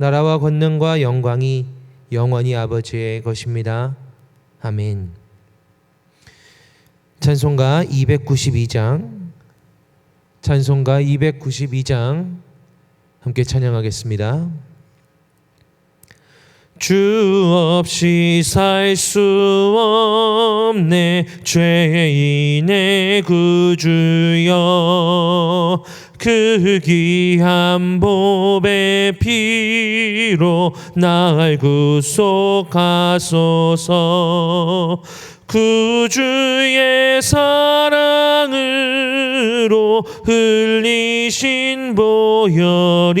나라와 권능과 영광이 영원히 아버지의 것입니다. 아멘. 찬송가 292장 찬송가 292장 함께 찬양하겠습니다. 주 없이 살 수 없네 죄인의 구주여 그 귀한 보배 피로 날 구속하소서. 구주의 사랑으로 흘리신 보혈이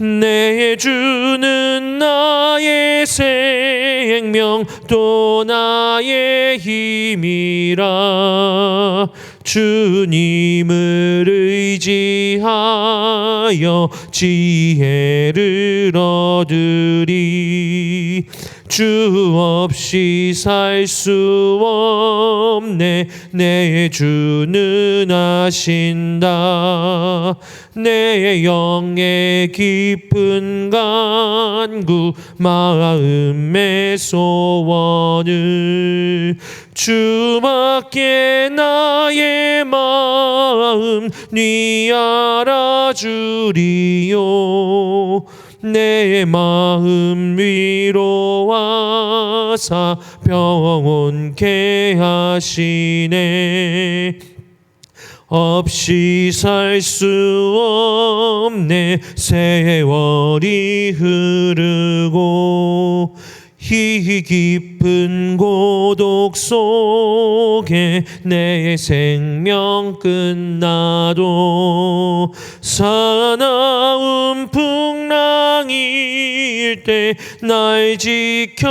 내 주는 나의 생명 또 나의 힘이라. 주님을 의지하여 지혜를 얻으리 주 없이 살 수 없네. 내 주는 아신다. 내 영의 깊은 간구 마음의 소원을 주밖에 나의 마음 네 알아주리요 내 마음 위로하사 평온케 하시네. 없이 살 수 없네. 세월이 흐르고 이 깊은 고독 속에 내 생명 끝나도 사나운 풍랑일 때 날 지켜주시니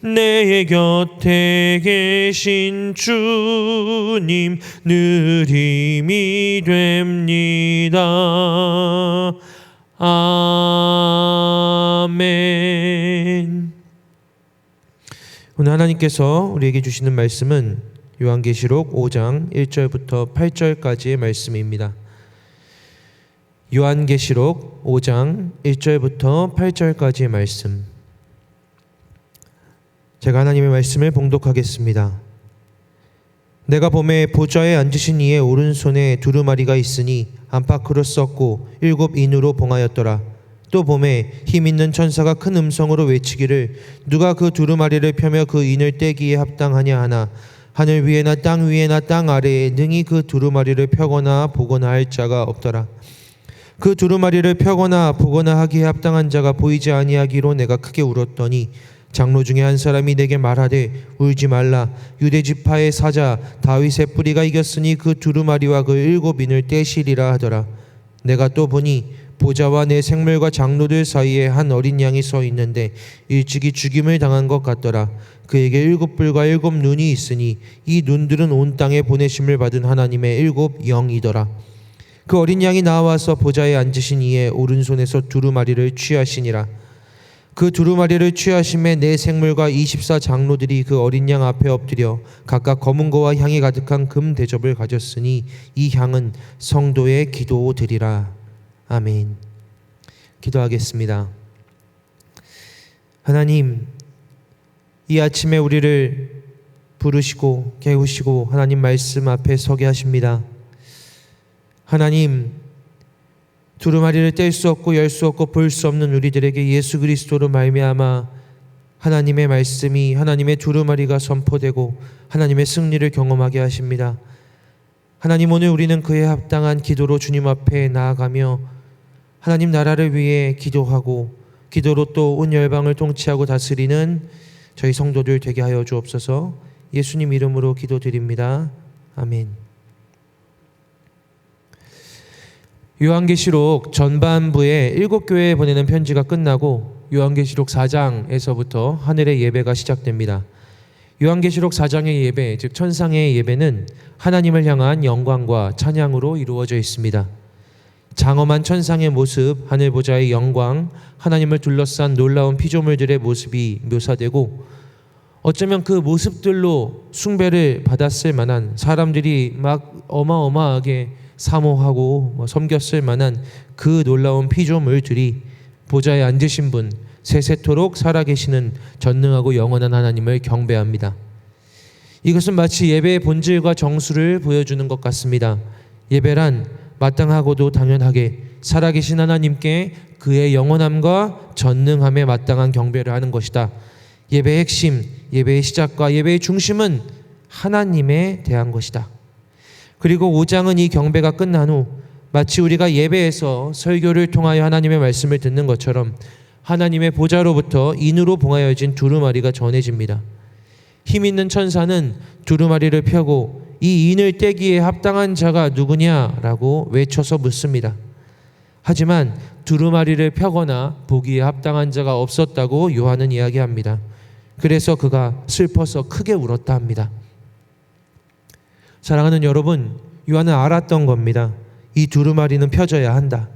내 곁에 계신 주님 늘 힘이 됩니다. 아 멘. 오늘 하나님께서 우리에게 주시는 말씀은 요한계시록 5장 1절부터 8절까지의 말씀입니다. 요한계시록 5장 1절부터 8절까지의 말씀. 제가 하나님의 말씀을 봉독하겠습니다. 내가 봄에 보좌에 앉으신 이의 오른손에 두루마리가 있으니 안팎으로 썼고 일곱 인으로 봉하였더라. 또 봄에 힘 있는 천사가 큰 음성으로 외치기를 누가 그 두루마리를 펴며 그 인을 떼기에 합당하냐 하나 하늘 위에나 땅 위에나 땅 아래에 능히 그 두루마리를 펴거나 보거나 할 자가 없더라. 그 두루마리를 펴거나 보거나 하기에 합당한 자가 보이지 아니하기로 내가 크게 울었더니 장로 중에 한 사람이 내게 말하되 울지 말라 유대 지파의 사자 다윗의 뿌리가 이겼으니 그 두루마리와 그 일곱 인을 떼시리라 하더라 내가 또 보니 보좌와 내 생물과 장로들 사이에 한 어린 양이 서 있는데 일찍이 죽임을 당한 것 같더라. 그에게 일곱 뿔과 일곱 눈이 있으니 이 눈들은 온 땅에 보내심을 받은 하나님의 일곱 영이더라. 그 어린 양이 나와서 보좌에 앉으신 이의 오른손에서 두루마리를 취하시니라. 그 두루마리를 취하심에 내 생물과 24 장로들이 그 어린 양 앞에 엎드려 각각 검은 거와 향이 가득한 금 대접을 가졌으니 이 향은 성도의 기도드리라 아멘. 기도하겠습니다. 하나님, 이 아침에 우리를 부르시고 깨우시고 하나님 말씀 앞에 서게 하십니다. 하나님, 두루마리를 뗄 수 없고 열 수 없고 볼 수 없는 우리들에게 예수 그리스도로 말미암아 하나님의 말씀이 하나님의 두루마리가 선포되고 하나님의 승리를 경험하게 하십니다. 하나님 오늘 우리는 그에 합당한 기도로 주님 앞에 나아가며 하나님 나라를 위해 기도하고 기도로 또 온 열방을 통치하고 다스리는 저희 성도들 되게 하여 주옵소서. 예수님 이름으로 기도드립니다. 아멘. 요한계시록 전반부에 일곱 교회에 보내는 편지가 끝나고 요한계시록 4장에서부터 하늘의 예배가 시작됩니다. 요한계시록 4장의 예배, 즉 천상의 예배는 하나님을 향한 영광과 찬양으로 이루어져 있습니다. 장엄한 천상의 모습, 하늘 보좌의 영광, 하나님을 둘러싼 놀라운 피조물들의 모습이 묘사되고 어쩌면 그 모습들로 숭배를 받았을 만한 사람들이 막 어마어마하게 사모하고 뭐 섬겼을 만한 그 놀라운 피조물들이 보좌에 앉으신 분 세세토록 살아계시는 전능하고 영원한 하나님을 경배합니다. 이것은 마치 예배의 본질과 정수를 보여주는 것 같습니다. 예배란 마땅하고도 당연하게 살아계신 하나님께 그의 영원함과 전능함에 마땅한 경배를 하는 것이다. 예배의 핵심, 예배의 시작과 예배의 중심은 하나님에 대한 것이다. 그리고 5장은 이 경배가 끝난 후 마치 우리가 예배에서 설교를 통하여 하나님의 말씀을 듣는 것처럼 하나님의 보좌로부터 인으로 봉하여진 두루마리가 전해집니다. 힘 있는 천사는 두루마리를 펴고 이 인을 떼기에 합당한 자가 누구냐라고 외쳐서 묻습니다. 하지만 두루마리를 펴거나 보기에 합당한 자가 없었다고 요한은 이야기합니다. 그래서 그가 슬퍼서 크게 울었다 합니다. 사랑하는 여러분, 요한은 알았던 겁니다. 이 두루마리는 펴져야 한다.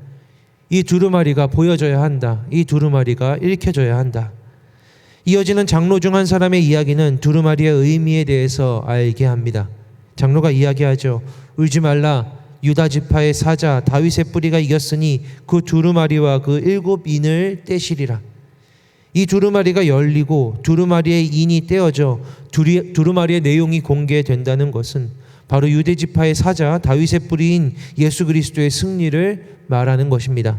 이 두루마리가 보여져야 한다. 이 두루마리가 읽혀져야 한다. 이어지는 장로 중 한 사람의 이야기는 두루마리의 의미에 대해서 알게 합니다. 장로가 이야기하죠. 울지 말라. 유다 지파의 사자 다윗의 뿌리가 이겼으니 그 두루마리와 그 일곱 인을 떼시리라. 이 두루마리가 열리고 두루마리의 인이 떼어져 두리, 두루마리의 내용이 공개된다는 것은 바로 유대 지파의 사자 다윗의 뿌리인 예수 그리스도의 승리를 말하는 것입니다.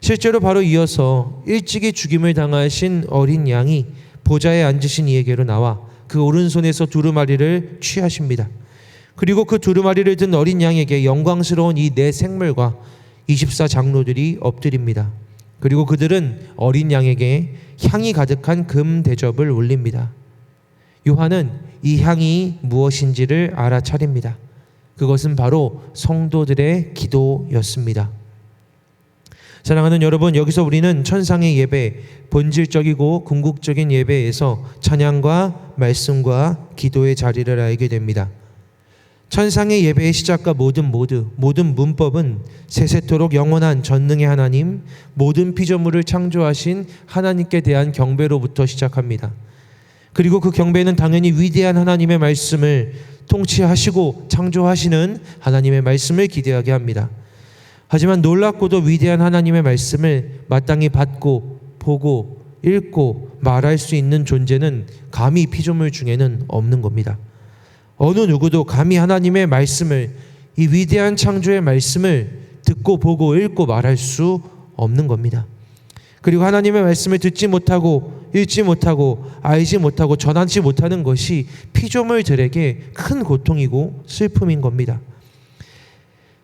실제로 바로 이어서 일찍이 죽임을 당하신 어린 양이 보좌에 앉으신 이에게로 나와 그 오른손에서 두루마리를 취하십니다. 그리고 그 두루마리를 든 어린 양에게 영광스러운 이 네 생물과 24 장로들이 엎드립니다. 그리고 그들은 어린 양에게 향이 가득한 금 대접을 올립니다. 요한은 이 향이 무엇인지를 알아차립니다. 그것은 바로 성도들의 기도였습니다. 사랑하는 여러분, 여기서 우리는 천상의 예배, 본질적이고 궁극적인 예배에서 찬양과 말씀과 기도의 자리를 알게 됩니다. 천상의 예배의 시작과 모든 모드, 모든 문법은 세세토록 영원한 전능의 하나님, 모든 피조물을 창조하신 하나님께 대한 경배로부터 시작합니다. 그리고 그 경배는 당연히 위대한 하나님의 말씀을 통치하시고 창조하시는 하나님의 말씀을 기대하게 합니다. 하지만 놀랍고도 위대한 하나님의 말씀을 마땅히 받고 보고 읽고 말할 수 있는 존재는 감히 피조물 중에는 없는 겁니다. 어느 누구도 감히 하나님의 말씀을 이 위대한 창조의 말씀을 듣고 보고 읽고 말할 수 없는 겁니다. 그리고 하나님의 말씀을 듣지 못하고 읽지 못하고 알지 못하고 전하지 못하는 것이 피조물들에게 큰 고통이고 슬픔인 겁니다.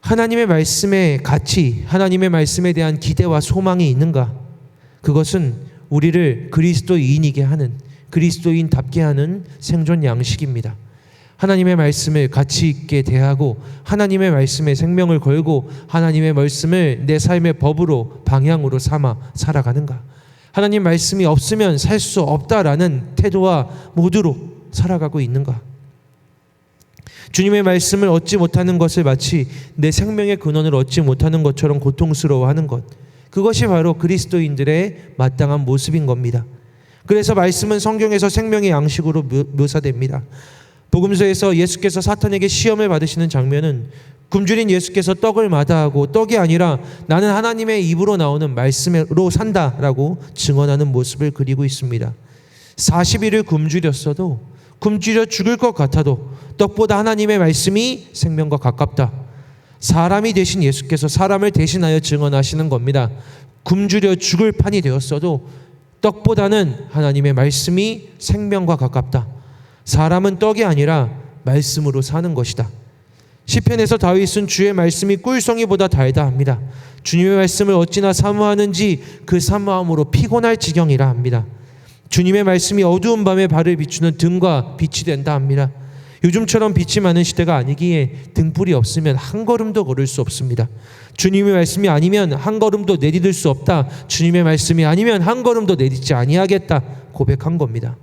하나님의 말씀의 가치, 하나님의 말씀에 대한 기대와 소망이 있는가? 그것은 우리를 그리스도인이게 하는 그리스도인답게 하는 생존 양식입니다. 하나님의 말씀을 가치 있게 대하고 하나님의 말씀에 생명을 걸고 하나님의 말씀을 내 삶의 법으로 방향으로 삼아 살아가는가? 하나님 말씀이 없으면 살 수 없다라는 태도와 모두로 살아가고 있는가? 주님의 말씀을 얻지 못하는 것을 마치 내 생명의 근원을 얻지 못하는 것처럼 고통스러워하는 것. 그것이 바로 그리스도인들의 마땅한 모습인 겁니다. 그래서 말씀은 성경에서 생명의 양식으로 묘사됩니다. 복음서에서 예수께서 사탄에게 시험을 받으시는 장면은 굶주린 예수께서 떡을 마다하고 떡이 아니라 나는 하나님의 입으로 나오는 말씀으로 산다라고 증언하는 모습을 그리고 있습니다. 40일을 굶주렸어도 굶주려 죽을 것 같아도 떡보다 하나님의 말씀이 생명과 가깝다. 사람이 되신 예수께서 사람을 대신하여 증언하시는 겁니다. 굶주려 죽을 판이 되었어도 떡보다는 하나님의 말씀이 생명과 가깝다. 사람은 떡이 아니라 말씀으로 사는 것이다. 시편에서 다윗은 주의 말씀이 꿀송이보다 달다 합니다. 주님의 말씀을 어찌나 사모하는지 그 사모함으로 피곤할 지경이라 합니다. 주님의 말씀이 어두운 밤에 발을 비추는 등과 빛이 된다 합니다. 요즘처럼 빛이 많은 시대가 아니기에 등불이 없으면 한 걸음도 걸을 수 없습니다. 주님의 말씀이 아니면 한 걸음도 내디딜 수 없다. 주님의 말씀이 아니면 한 걸음도 내딛지 아니하겠다. 고백한 겁니다.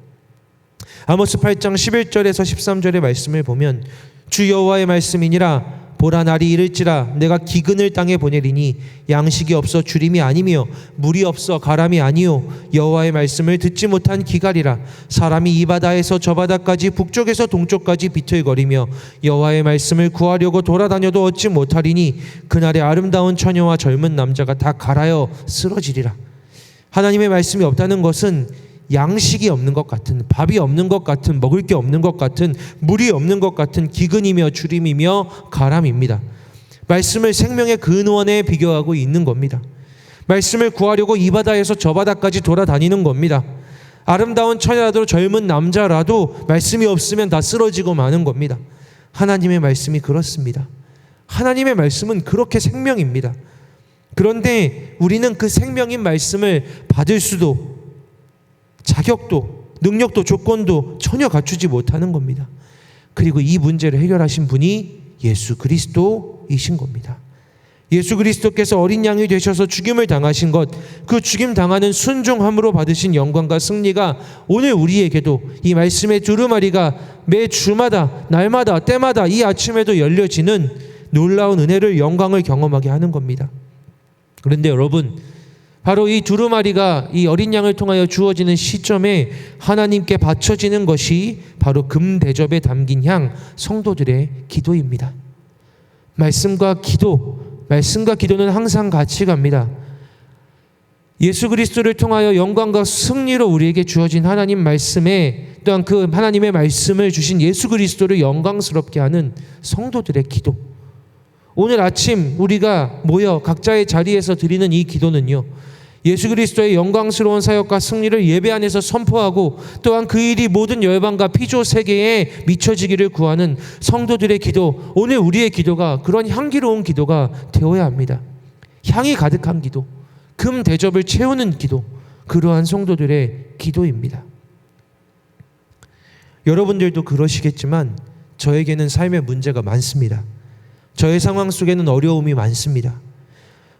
아모스 8장 11절에서 13절의 말씀을 보면 주 여호와의 말씀이니라. 보라 날이 이를지라. 내가 기근을 땅에 보내리니 양식이 없어 주림이 아니며 물이 없어 가람이 아니요. 여호와의 말씀을 듣지 못한 기갈이라. 사람이 이 바다에서 저 바다까지 북쪽에서 동쪽까지 비틀거리며 여호와의 말씀을 구하려고 돌아다녀도 얻지 못하리니 그날에 아름다운 처녀와 젊은 남자가 다 갈아여 쓰러지리라. 하나님의 말씀이 없다는 것은 양식이 없는 것 같은 밥이 없는 것 같은 먹을 게 없는 것 같은 물이 없는 것 같은 기근이며 주림이며 가람입니다. 말씀을 생명의 근원에 비교하고 있는 겁니다. 말씀을 구하려고 이 바다에서 저 바다까지 돌아다니는 겁니다. 아름다운 처녀라도 젊은 남자라도 말씀이 없으면 다 쓰러지고 마는 겁니다. 하나님의 말씀이 그렇습니다. 하나님의 말씀은 그렇게 생명입니다. 그런데 우리는 그 생명인 말씀을 받을 수도 자격도 능력도 조건도 전혀 갖추지 못하는 겁니다. 그리고 이 문제를 해결하신 분이 예수 그리스도이신 겁니다. 예수 그리스도께서 어린 양이 되셔서 죽임을 당하신 것, 그 죽임 당하는 순종함으로 받으신 영광과 승리가 오늘 우리에게도 이 말씀의 두루마리가 매 주마다, 날마다, 때마다 이 아침에도 열려지는 놀라운 은혜를 영광을 경험하게 하는 겁니다. 그런데 여러분, 바로 이 두루마리가 이 어린 양을 통하여 주어지는 시점에 하나님께 바쳐지는 것이 바로 금 대접에 담긴 향 성도들의 기도입니다. 말씀과 기도, 말씀과 기도는 항상 같이 갑니다. 예수 그리스도를 통하여 영광과 승리로 우리에게 주어진 하나님 말씀에 또한 그 하나님의 말씀을 주신 예수 그리스도를 영광스럽게 하는 성도들의 기도. 오늘 아침 우리가 모여 각자의 자리에서 드리는 이 기도는요. 예수 그리스도의 영광스러운 사역과 승리를 예배 안에서 선포하고 또한 그 일이 모든 열방과 피조 세계에 미쳐지기를 구하는 성도들의 기도, 오늘 우리의 기도가 그런 향기로운 기도가 되어야 합니다. 향이 가득한 기도, 금 대접을 채우는 기도, 그러한 성도들의 기도입니다. 여러분들도 그러시겠지만 저에게는 삶의 문제가 많습니다. 저의 상황 속에는 어려움이 많습니다.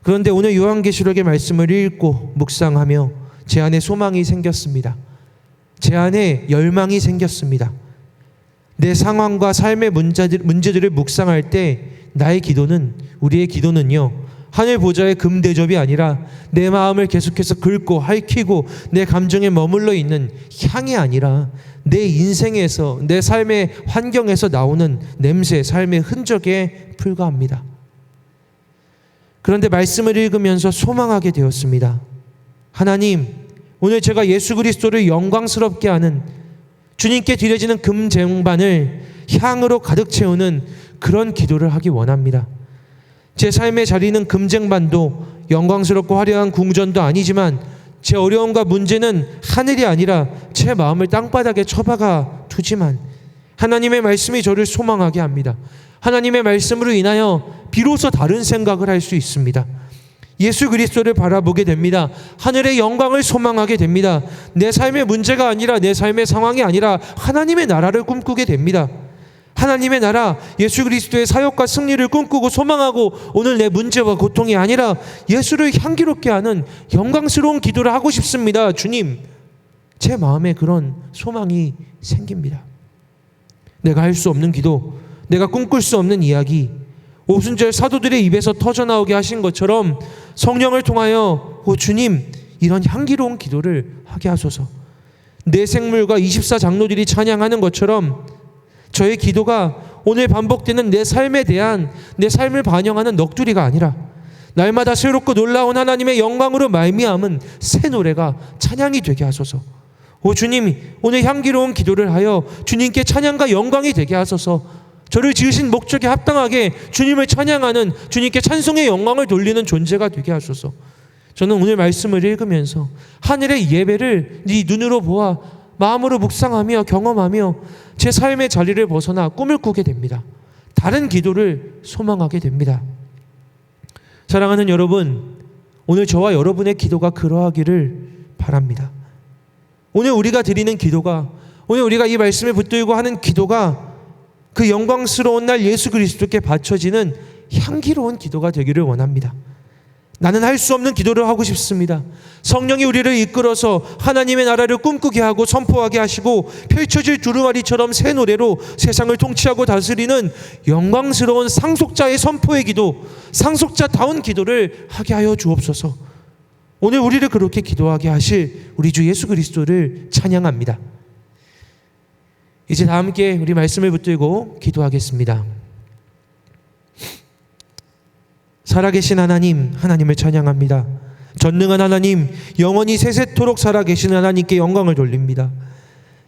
그런데 오늘 요한계시록의 말씀을 읽고 묵상하며 제 안에 소망이 생겼습니다. 제 안에 열망이 생겼습니다. 내 상황과 삶의 문제들, 문제들을 묵상할 때 나의 기도는 우리의 기도는요. 하늘 보좌의 금 대접이 아니라 내 마음을 계속해서 긁고 핥히고 내 감정에 머물러 있는 향이 아니라 내 인생에서 내 삶의 환경에서 나오는 냄새, 삶의 흔적에 불과합니다. 그런데 말씀을 읽으면서 소망하게 되었습니다. 하나님, 오늘 제가 예수 그리스도를 영광스럽게 하는 주님께 드려지는 금쟁반을 향으로 가득 채우는 그런 기도를 하기 원합니다. 제 삶의 자리는 금쟁반도 영광스럽고 화려한 궁전도 아니지만 제 어려움과 문제는 하늘이 아니라 제 마음을 땅바닥에 처박아 두지만 하나님의 말씀이 저를 소망하게 합니다. 하나님의 말씀으로 인하여 비로소 다른 생각을 할 수 있습니다. 예수 그리스도를 바라보게 됩니다. 하늘의 영광을 소망하게 됩니다. 내 삶의 문제가 아니라 내 삶의 상황이 아니라 하나님의 나라를 꿈꾸게 됩니다. 하나님의 나라, 예수 그리스도의 사역과 승리를 꿈꾸고 소망하고 오늘 내 문제와 고통이 아니라 예수를 향기롭게 하는 영광스러운 기도를 하고 싶습니다. 주님, 제 마음에 그런 소망이 생깁니다. 내가 할 수 없는 기도, 내가 꿈꿀 수 없는 이야기, 오순절 사도들의 입에서 터져 나오게 하신 것처럼 성령을 통하여 오 주님 이런 향기로운 기도를 하게 하소서. 내 생물과 24 장로들이 찬양하는 것처럼 저의 기도가 오늘 반복되는 내 삶에 대한 내 삶을 반영하는 넋두리가 아니라 날마다 새롭고 놀라운 하나님의 영광으로 말미암은 새 노래가 찬양이 되게 하소서. 오 주님 오늘 향기로운 기도를 하여 주님께 찬양과 영광이 되게 하소서. 저를 지으신 목적에 합당하게 주님을 찬양하는 주님께 찬송의 영광을 돌리는 존재가 되게 하소서. 저는 오늘 말씀을 읽으면서 하늘의 예배를 네 눈으로 보아 마음으로 묵상하며 경험하며 제 삶의 자리를 벗어나 꿈을 꾸게 됩니다. 다른 기도를 소망하게 됩니다. 사랑하는 여러분, 오늘 저와 여러분의 기도가 그러하기를 바랍니다. 오늘 우리가 드리는 기도가 오늘 우리가 이 말씀을 붙들고 하는 기도가 그 영광스러운 날 예수 그리스도께 바쳐지는 향기로운 기도가 되기를 원합니다. 나는 할 수 없는 기도를 하고 싶습니다. 성령이 우리를 이끌어서 하나님의 나라를 꿈꾸게 하고 선포하게 하시고 펼쳐질 두루마리처럼 새 노래로 세상을 통치하고 다스리는 영광스러운 상속자의 선포의 기도, 상속자다운 기도를 하게 하여 주옵소서. 오늘 우리를 그렇게 기도하게 하실 우리 주 예수 그리스도를 찬양합니다. 이제 다 함께 우리 말씀을 붙들고 기도하겠습니다. 살아계신 하나님, 하나님을 찬양합니다. 전능한 하나님, 영원히 세세토록 살아계신 하나님께 영광을 돌립니다.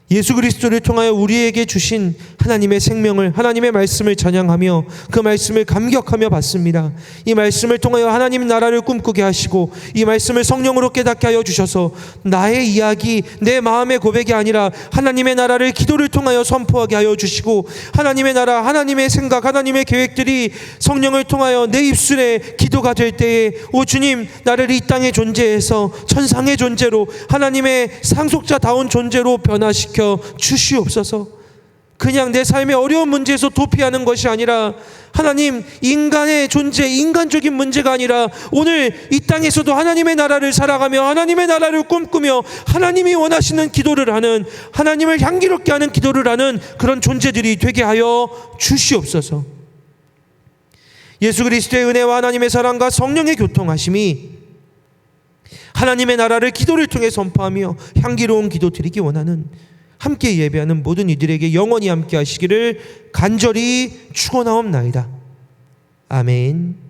예수 그리스도를 통하여 우리에게 주신 하나님의 생명을 하나님의 말씀을 찬양하며 그 말씀을 감격하며 받습니다. 이 말씀을 통하여 하나님 나라를 꿈꾸게 하시고 이 말씀을 성령으로 깨닫게 하여 주셔서 나의 이야기, 내 마음의 고백이 아니라 하나님의 나라를 기도를 통하여 선포하게 하여 주시고 하나님의 나라, 하나님의 생각, 하나님의 계획들이 성령을 통하여 내 입술에 기도가 될 때에 오 주님 나를 이 땅의 존재에서 천상의 존재로 하나님의 상속자다운 존재로 변화시 켜 주시옵소서. 그냥 내 삶의 어려운 문제에서 도피하는 것이 아니라 하나님 인간의 존재 인간적인 문제가 아니라 오늘 이 땅에서도 하나님의 나라를 살아가며 하나님의 나라를 꿈꾸며 하나님이 원하시는 기도를 하는 하나님을 향기롭게 하는 기도를 하는 그런 존재들이 되게 하여 주시옵소서. 예수 그리스도의 은혜와 하나님의 사랑과 성령의 교통하심이 하나님의 나라를 기도를 통해 선포하며 향기로운 기도 드리기 원하는 함께 예배하는 모든 이들에게 영원히 함께 하시기를 간절히 축원하옵나이다. 아멘.